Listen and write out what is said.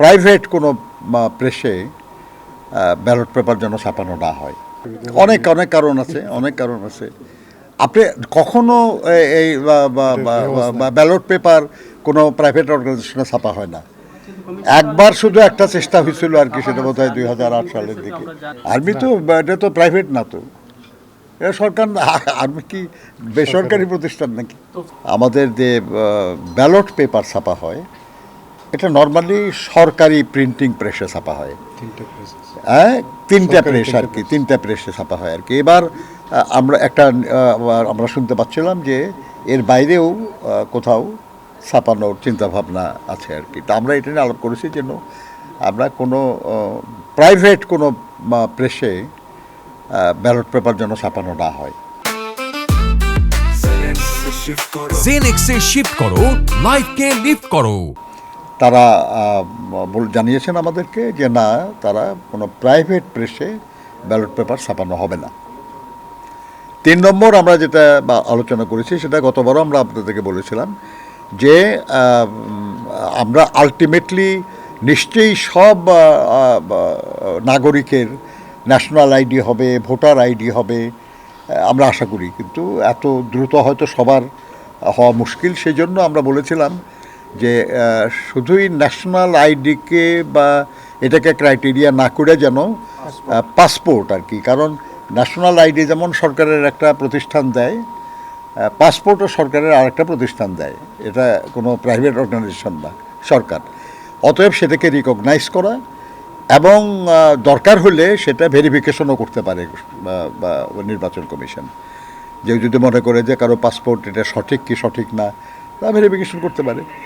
Private কোনো প্রেসে ballot paper যেন ছাপানো না হয়। অনেক অনেক কারণ আছে অনেক কারণ আছে। আপনি কখনো এই ব্যালট পেপার কোনো প্রাইভেট অর্গানাইজেশনে ছাপা হয় না। একবার শুধু একটা চেষ্টা হয়েছিল আর কি সেটা বোধ হয় দুই হাজার আট সালের দিকে। আর্মি তো এটা তো প্রাইভেট না তো। এটা সরকার আর্মি কি বেসরকারি প্রতিষ্ঠান নাকি? আমাদের যে ব্যালট পেপার ছাপা হয় এটা নর্মালি সরকারি প্রিন্টিং প্রেসে ছাপা হয়। হ্যাঁ? তিনটা প্রেস আর কি তিনটা প্রেসে ছাপা হয় আর কি। এবার আমরা একটা আমরা শুনতে পাচ্ছিলাম যে এর বাইরেও কোথাও ছাপানোর চিন্তাভাবনা আছে আর কি। তা আমরা এটা নিয়ে আলাপ করেছি যেন আমরা কোনো প্রাইভেট কোনো প্রেসে ব্যালট পেপার যেন ছাপানো না হয়। জেনেক্সে শিফট করো। লাইফকে লিফট করো। তারা জানিয়েছেন আমাদেরকে যে না, তারা কোনো প্রাইভেট প্রেসে ব্যালট পেপার ছাপানো হবে না। তিন নম্বর আমরা যেটা আলোচনা করেছি, সেটা গতবারও আমরা আপনাদেরকে বলেছিলাম যে আমরা আলটিমেটলি নিশ্চয়ই সব নাগরিকের ন্যাশনাল আইডি হবে, ভোটার আইডি হবে, আমরা আশা করি। কিন্তু এত দ্রুত হয়তো সবার হওয়া মুশকিল। সেই জন্য আমরা বলেছিলাম যে শুধুই ন্যাশনাল আইডিকে বা এটাকে ক্রাইটেরিয়া না করে যেন পাসপোর্ট আর কি। কারণ ন্যাশনাল আইডি যেমন সরকারের একটা প্রতিষ্ঠান দেয় পাসপোর্টও সরকারের আরেকটা প্রতিষ্ঠান দেয়। এটা কোনো প্রাইভেট অর্গানাইজেশন না, সরকার। অতএব সেটাকে রিকগনাইজ করা এবং দরকার হলে সেটা ভেরিফিকেশনও করতে পারে, বা- বা, নির্বাচন কমিশন। যে যদি মনে করে যে কারও পাসপোর্ট এটা সঠিক কি সঠিক না, তা ভেরিফিকেশন করতে পারে।